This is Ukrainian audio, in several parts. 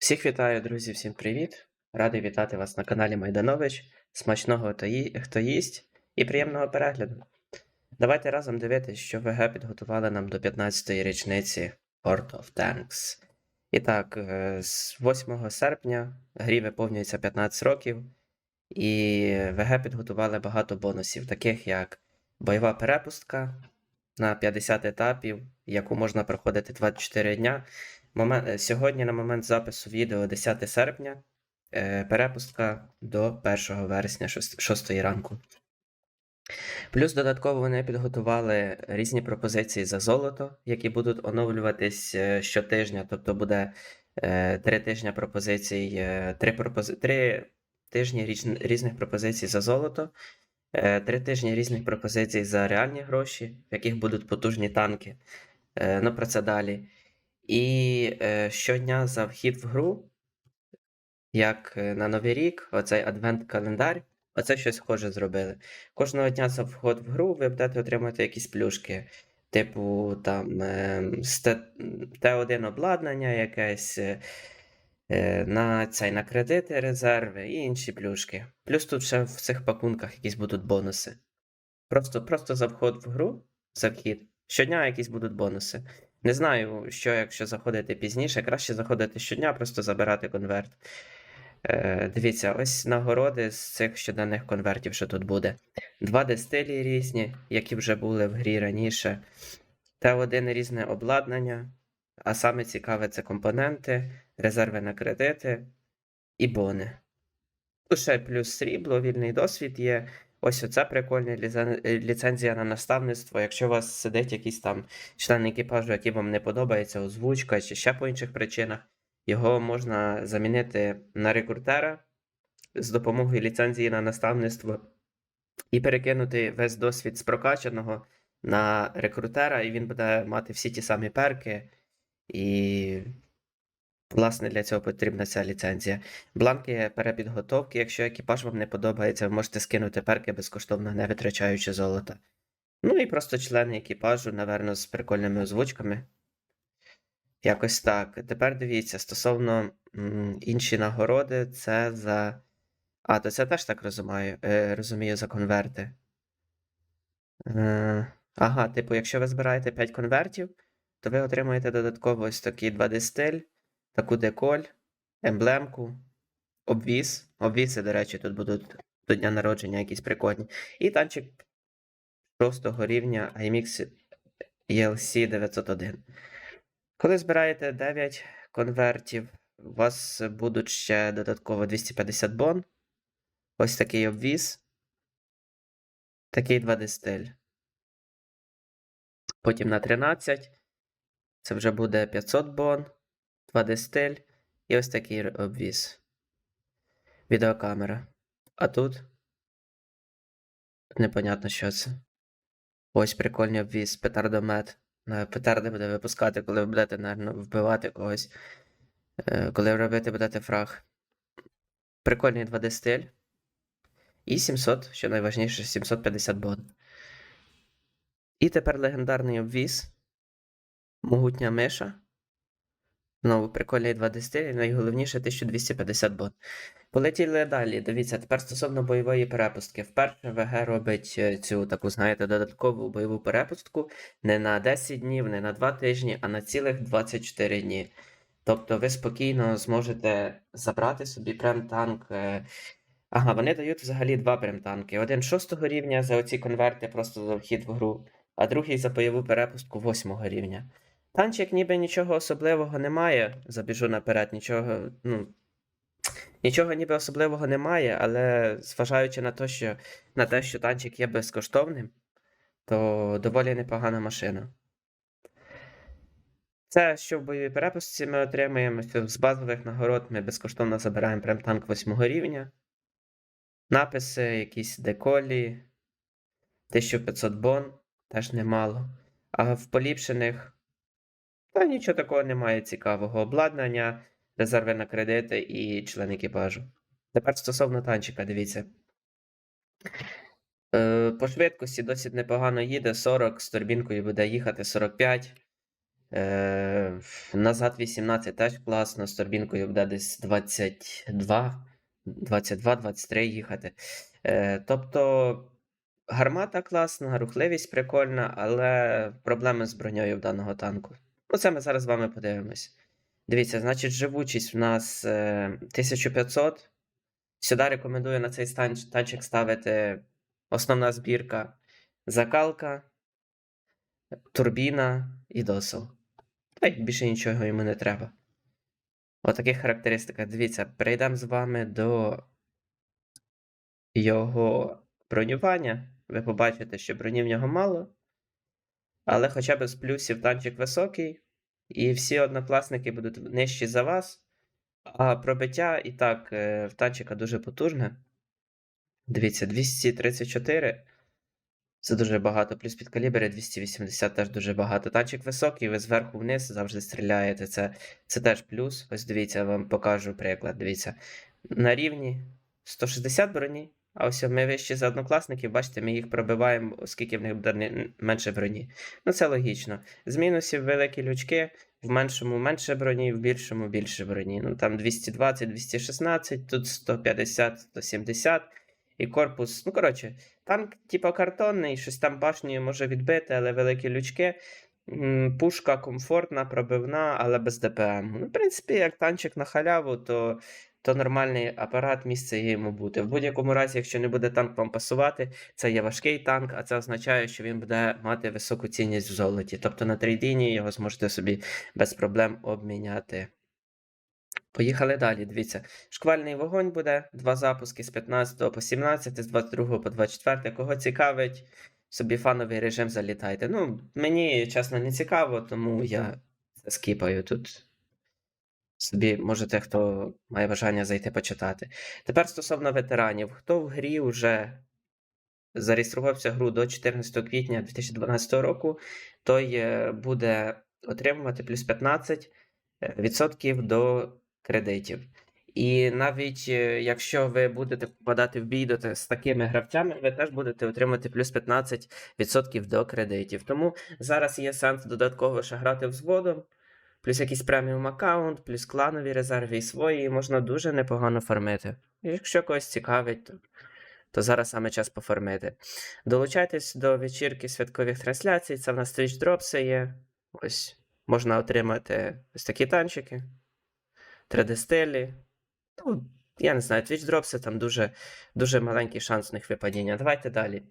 Всіх вітаю, друзі, всім привіт! Радий вітати вас на каналі Майданович. Смачного хто їсть і приємного перегляду. Давайте разом дивитись, що ВГ підготували нам до 15-ї річниці World of Tanks. І так, е, з 8 серпня грі виповнюється 15 років, і ВГ підготували багато бонусів, таких як бойова перепустка на 50 етапів, яку можна проходити 24 дня. Момент, е, сьогодні, на момент запису відео 10 серпня, е, перепустка до 1 вересня 6 ранку. Плюс додатково вони підготували різні пропозиції за золото, які будуть оновлюватись е, щотижня. Тобто буде три тижні пропозицій, три, пропози... три тижні річ- різних пропозицій за золото, три тижні різних пропозицій за реальні гроші, в яких будуть потужні танки. Ну, про це далі. І е, щодня за вхід в гру, як е, на Новий рік, оцей адвент-календар, оце щось схоже зробили. Кожного дня за вход в гру ви будете отримувати якісь плюшки, типу там е, Т- Т1 обладнання якесь. е, е, На цей на кредити, резерви і інші плюшки. Плюс тут ще в цих пакунках якісь будуть бонуси. Просто, просто за вход в гру, за вхід, щодня якісь будуть бонуси. Не знаю, що якщо заходити пізніше, краще заходити щодня, просто забирати конверт. Е, дивіться, ось нагороди з цих щоденних конвертів, що тут буде. Два дистилі різні, які вже були в грі раніше. Т1 різне обладнання, а саме цікаве це компоненти, резерви на кредити і бони. Ще плюс срібло, вільний досвід є. Ось оце прикольна е, ліцензія на наставництво. Якщо у вас сидить якийсь там член екіпажу, який вам не подобається, озвучка чи ще по інших причинах, його можна замінити на рекрутера з допомогою ліцензії на наставництво і перекинути весь досвід з прокачаного на рекрутера, і він буде мати всі ті самі перки. І, власне, для цього потрібна ця ліцензія. Бланки перепідготовки. Якщо екіпаж вам не подобається, ви можете скинути перки безкоштовно, не витрачаючи золота. Ну і просто члени екіпажу, наверно, з прикольними озвучками. Якось так. Тепер дивіться, стосовно м, інші нагороди, це за. А, то це теж так розумію, е, розумію за конверти. Е, ага, типу, якщо ви збираєте 5 конвертів, то ви отримуєте додатково ось такий 2D стиль, таку деколь, емблемку, обвіз. Обвіси, до речі, тут будуть до дня народження якісь прикольні. І танчик 6 рівня IMX ELC 901. Коли збираєте 9 конвертів, у вас будуть ще додатково 250 бон. Ось такий обвіз. Такий 2D стиль. Потім на 13. Це вже буде 500 бон, 2D стиль і ось такий обвіз. Відеокамера. А тут непонятно, що це. Ось прикольний обвіз, петардомет. Е, Петарди буде випускати, коли ви будете, наверно, вбивати когось. Е, Коли робити будете фраг. Прикольний 2D стиль. І 700, що найважніше, 750 бон. І тепер легендарний обвіз. Могутня миша. Знову прикольний 2D і найголовніше 1250 бон. Полетіли далі. Дивіться, тепер стосовно бойової перепустки. Вперше ВГ робить е, цю таку, знаєте, додаткову бойову перепустку не на 10 днів, не на 2 тижні, а на цілих 24 дні. Тобто ви спокійно зможете забрати собі прем-танк. е, Ага, вони дають взагалі два прем-танки. Один 6 рівня за оці конверти просто за вхід в гру, а другий за бойову перепустку 8 рівня. Танчик ніби нічого особливого немає. Забіжу наперед, нічого, ну. Нічого ніби особливого немає, але зважаючи на те, що, на те, що танчик є безкоштовним, то доволі непогана машина. Це що в бойовій перепустці ми отримуємо, з базових нагород ми безкоштовно забираємо прям танк 8 рівня. Написи, якісь деколі, 1500 бон, теж немало. А в поліпшених та нічого такого немає цікавого. Обладнання, резерви на кредити і член екіпажу. Тепер стосовно танчика, дивіться. Е, по швидкості досить непогано їде 40, з турбінкою буде їхати 45. Е, назад 18 теж класно, з турбінкою буде десь 22, 22-23 їхати. Е, тобто гармата класна, рухливість прикольна, але проблеми з броньою в даного танку. Ну, це ми зараз з вами подивимось. Дивіться, значить, живучість в нас е, 1500. Сюди рекомендую на цей танчик ставити основна збірка, закалка, турбіна і досол. Й більше нічого йому не треба. Отаких характеристиках. Дивіться, перейдемо з вами до його бронювання. Ви побачите, що броні в нього мало. Але хоча б з плюсів танчик високий, і всі однокласники будуть нижчі за вас. А пробиття і так е, в танчика дуже потужне. Дивіться, 234. Це дуже багато. Плюс під калібри 280 теж дуже багато. Танчик високий, ви зверху вниз завжди стріляєте. Це, це теж плюс. Ось дивіться, я вам покажу приклад. Дивіться. На рівні 160 броні, а ось ми вищі за однокласників, бачите, ми їх пробиваємо, оскільки в них буде менше броні. Ну це логічно. З мінусів великі лючки, в меншому менше броні, в більшому більше броні. Ну там 220, 216, тут 150, 170. І корпус, ну коротше, танк, типа картонний, щось там башнею може відбити, але великі лючки. Пушка комфортна, пробивна, але без ДПМ. Ну, в принципі, як танчик на халяву, то, то нормальний апарат, місце є йому бути. В будь-якому разі, якщо не буде танк вам пасувати, це є важкий танк, а це означає, що він буде мати високу цінність в золоті. Тобто на трейдині його зможете собі без проблем обміняти. Поїхали далі. Дивіться, шквальний вогонь буде, два запуски з 15 по 17, з 22 по 24. Кого цікавить, собі фановий режим залітайте. Ну, мені чесно не цікаво, тому я скіпаю тут. Собі можете, хто має бажання зайти почитати. Тепер стосовно ветеранів, хто в грі вже зареєструвався гру до 14 квітня 2012 року, той е, буде отримувати плюс 15 е, відсотків до кредитів. І навіть е, якщо ви будете попадати в бій з такими гравцями, ви теж будете отримати плюс 15% до кредитів. Тому зараз є сенс додатково ще грати взводом, плюс якийсь преміум аккаунт, плюс кланові резерви і свої, і можна дуже непогано фармити. Якщо когось цікавить, то, то зараз саме час пофармити. Долучайтесь до вечірки святкових трансляцій. Це в нас Twitch Drops є. Ось можна отримати ось такі танчики. 3D-стилі. Ну, я не знаю, Twitch Drops там дуже, дуже маленький шанс у них випадіння. Давайте далі.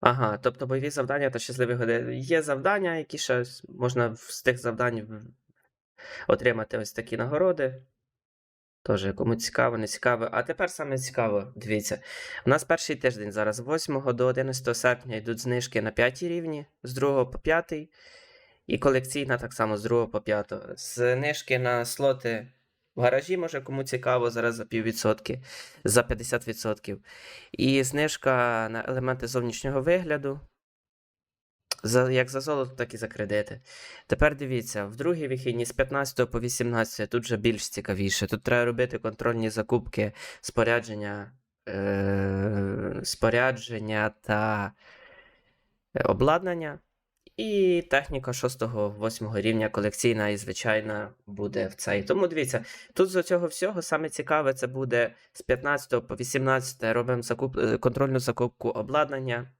Ага, тобто бойові завдання та щасливі години. Є завдання, які ще можна з тих завдань отримати ось такі нагороди. Тоже кому цікаво, не цікаво. А тепер саме цікаво, дивіться. У нас перший тиждень зараз з 8 до 11 серпня йдуть знижки на 5 рівні, з 2 по 5. І колекційна так само з 2 по 5. Знижки на слоти в гаражі, може кому цікаво, зараз за піввідсотки, за 50%. І знижка на елементи зовнішнього вигляду. За, як за золото, так і за кредити. Тепер дивіться, в другій вихідні з 15 по 18 тут вже більш цікавіше. Тут треба робити контрольні закупки спорядження, е, спорядження та е, обладнання. І техніка 6-8 рівня колекційна і звичайна буде в цей. Тому дивіться, тут з цього всього саме цікаве це буде з 15 по 18 робимо закуп... е, контрольну закупку обладнання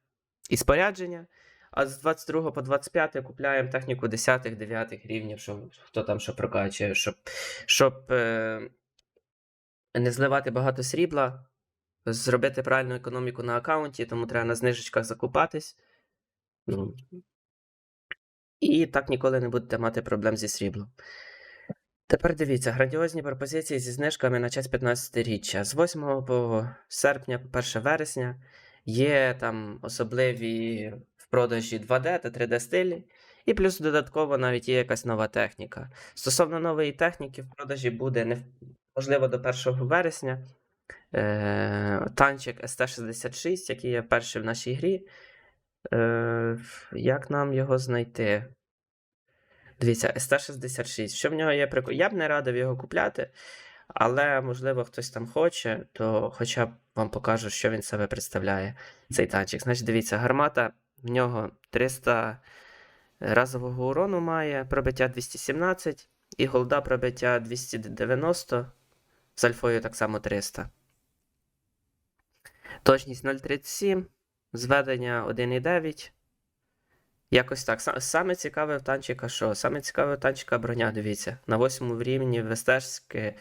і спорядження. А з 22 по 25 купляємо техніку 10-9 рівнів, щоб хто там що прокачує, щоб, щоб е, не зливати багато срібла, зробити правильну економіку на аккаунті, тому треба на знижечках закупатись. Ну, і так ніколи не будете мати проблем зі сріблом. Тепер дивіться, грандіозні пропозиції зі знижками на час 15-річчя. З 8 по серпня, по 1 вересня є там особливі в продажі 2D та 3D стилі, і плюс додатково навіть є якась нова техніка. Стосовно нової техніки, в продажі буде можливо до 1 вересня. Е, танчик ST66, який є перший в нашій грі. Е, як нам його знайти? Дивіться, ST66. Що в нього є прикол? Я б не радив його купляти, але, можливо, хтось там хоче, то хоча б вам покажу, що він себе представляє, цей танчик. Значить, дивіться, гармата в нього 300 разового урону має, пробиття 217, і голда пробиття 290, з альфою так само 300. Точність 0,37, зведення 1,9. Якось так. Саме цікаве в танчика що? Саме цікаве в танчика броня, дивіться. На восьмому рівні в СТ-шки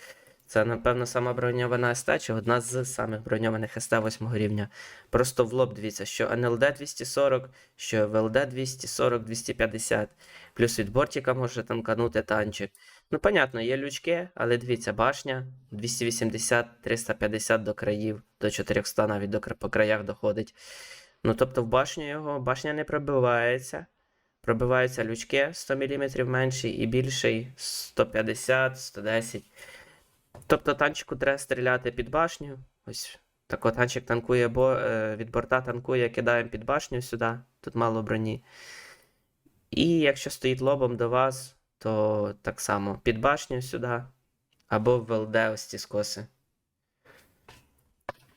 це, напевно, сама броньована СТ, чи одна з самих броньованих СТ 8 рівня. Просто в лоб дивіться, що НЛД 240, що ВЛД 240-250. Плюс від бортика може танканути танчик. Ну, понятно, є лючки, але дивіться, башня 280-350 до країв, до 400 навіть до, по краях доходить. Ну, тобто в башню його башня не пробивається. Пробиваються лючки 100 мм менший і більший 150-110. Тобто танчику треба стріляти під башню. Ось тако танчик танкує, бо е, від борта танкує, кидаємо під башню сюди. Тут мало броні. І якщо стоїть лобом до вас, то так само під башню сюди. Або в ЛД ось ці скоси.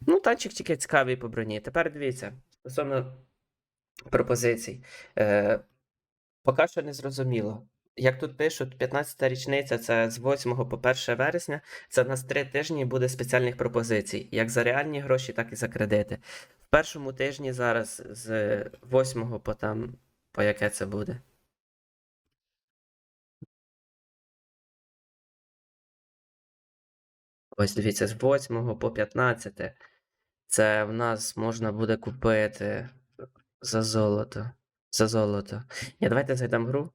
Ну, танчик тільки цікавий по броні. Тепер дивіться, стосовно пропозицій. Е, поки що не зрозуміло. Як тут пишуть, 15-та річниця це з 8 по 1 вересня. Це в нас 3 тижні буде спеціальних пропозицій, як за реальні гроші, так і за кредити. В першому тижні зараз з 8 по там, по яке це буде? Ось дивіться, з 8 по 15. Це в нас можна буде купити за золото. За золото. Ні, давайте зайдемо гру.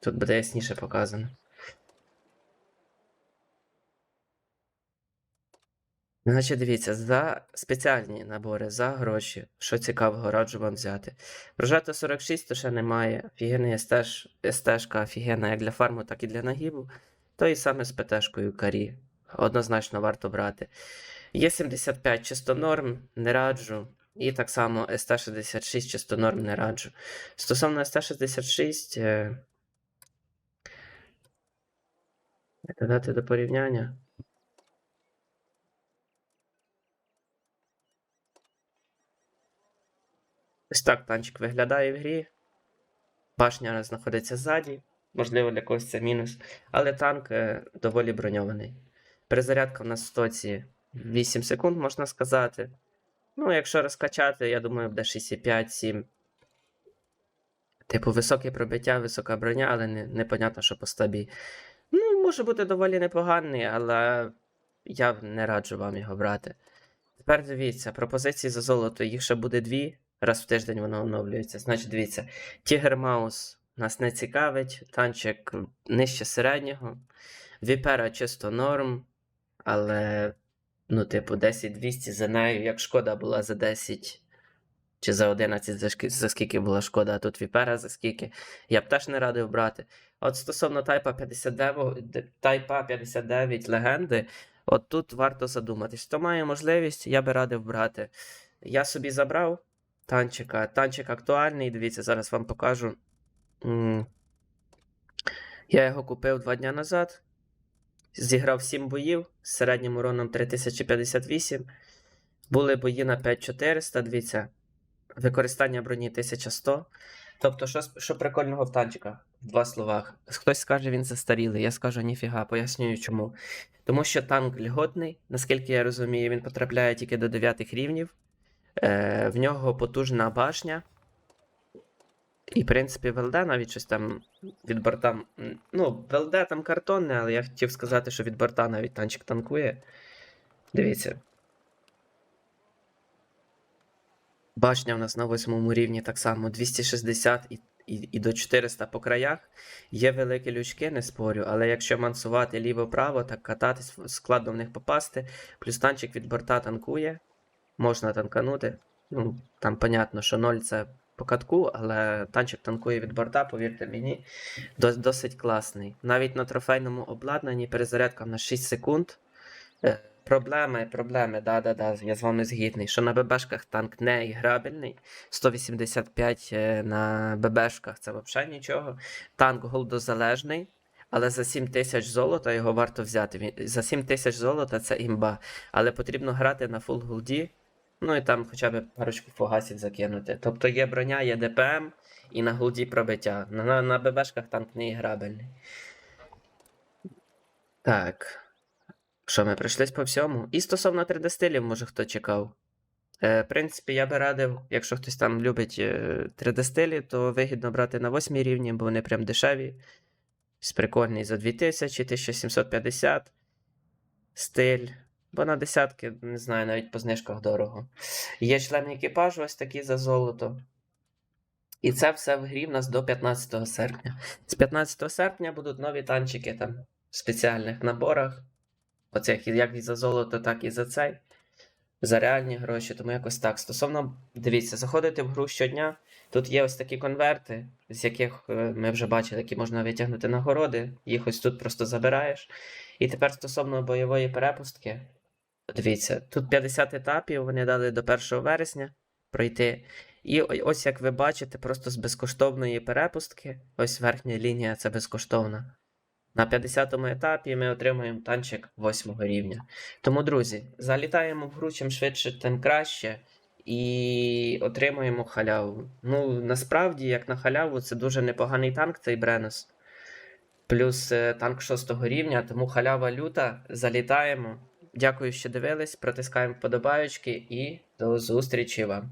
Тут буде ясніше показано. Значить, дивіться, за спеціальні набори, за гроші, що цікавого, раджу вам взяти. Прожето 46 то ще немає. Офігенний СТ, СТшка офігенна як для фарму, так і для нагибу. То і саме з ПТшкою карі. Однозначно варто брати. Є 75 чисто норм, не раджу. І так само СТ66 чисто норм не раджу. Стосовно СТ66. Е... Додати до порівняння. Ось так танчик виглядає в грі. Башня знаходиться ззаді. Можливо, для когось це мінус. Але танк е, доволі броньований. Перезарядка в нас в стоці 8 секунд, можна сказати. Ну, якщо розкачати, я думаю, буде 6,5-7. Типу, високе пробиття, висока броня, але не, непонятно, що по стабі. Може бути доволі непоганий, але я не раджу вам його брати. Тепер дивіться, пропозиції за золото, їх ще буде дві. Раз в тиждень воно оновлюється. Значить, дивіться, Тігер Маус нас не цікавить, танчик нижче середнього. Віпера чисто норм, але, ну, типу, 10-200 за нею, як шкода була за 10 чи за 11, за, за скільки була шкода, а тут Віпера за скільки. Я б теж не радив брати. От стосовно Тайпа 59, Тайпа 59 легенди, от тут варто задуматись. Хто має можливість, я би радив брати. Я собі забрав танчика. Танчик актуальний, дивіться, зараз вам покажу. Я його купив два дня назад. Зіграв 7 боїв з середнім уроном 3058. Були бої на 5400, дивіться. Використання броні 1100. Тобто, що, що прикольного в танчиках? Два словах. Хтось скаже, він застарілий. Я скажу ніфіга, пояснюю чому. Тому що танк льготний, наскільки я розумію, він потрапляє тільки до 9 рівнів. Е, в нього потужна башня. І, в принципі, ВЛД навіть щось там від борта. Ну, ВЛД там картонне, але я хотів сказати, що від борта навіть танчик танкує. Дивіться. Башня в нас на восьмому рівні так само 260 і, і, і до 400 по краях. Є великі лючки, не спорю, але якщо мансувати ліво-право, так кататись, складно в них попасти. Плюс танчик від борта танкує. Можна танканути. Ну, там понятно, що 0 це по катку, але танчик танкує від борта, повірте мені, дос- досить класний. Навіть на трофейному обладнанні перезарядка на 6 секунд. Проблеми, проблеми, да-да-да, я з вами згідний. Що на ББшках танк не іграбельний. 185 е, на ББшках це взагалі нічого. Танк голдозалежний, але за 7 тисяч золота його варто взяти. За 7 тисяч золота це імба. Але потрібно грати на фул голді. Ну і там хоча б парочку фугасів закинути. Тобто є броня, є ДПМ і на голді пробиття. На, на ББшках танк не іграбельний. Так. Що, ми пройшлись по всьому? І стосовно 3D стилів, може хто чекав. Е, в принципі, я би радив, якщо хтось там любить е, 3D стилі, то вигідно брати на 8 рівні, бо вони прям дешеві. Прикольний за 2000, 1750 стиль. Бо на десятки, не знаю, навіть по знижках дорого. Є член екіпажу, ось такі за золото. І це все в грі в нас до 15 серпня. З 15 серпня будуть нові танчики там в спеціальних наборах. Оцих як і за золото, так і за цей. За реальні гроші, тому якось так. Стосовно, дивіться, заходите в гру щодня. Тут є ось такі конверти, з яких е, ми вже бачили, які можна витягнути нагороди. Їх ось тут просто забираєш. І тепер стосовно бойової перепустки. Дивіться, тут 50 етапів вони дали до 1 вересня пройти. І ось як ви бачите, просто з безкоштовної перепустки, ось верхня лінія це безкоштовна. На 50-му етапі ми отримуємо танчик 8 рівня. Тому, друзі, залітаємо в гру чим швидше, тим краще. І отримуємо халяву. Ну, насправді, як на халяву, це дуже непоганий танк, цей Бренос. Плюс е, танк 6 рівня, тому халява люта. Залітаємо. Дякую, що дивились. Протискаємо вподобаючки і до зустрічі вам.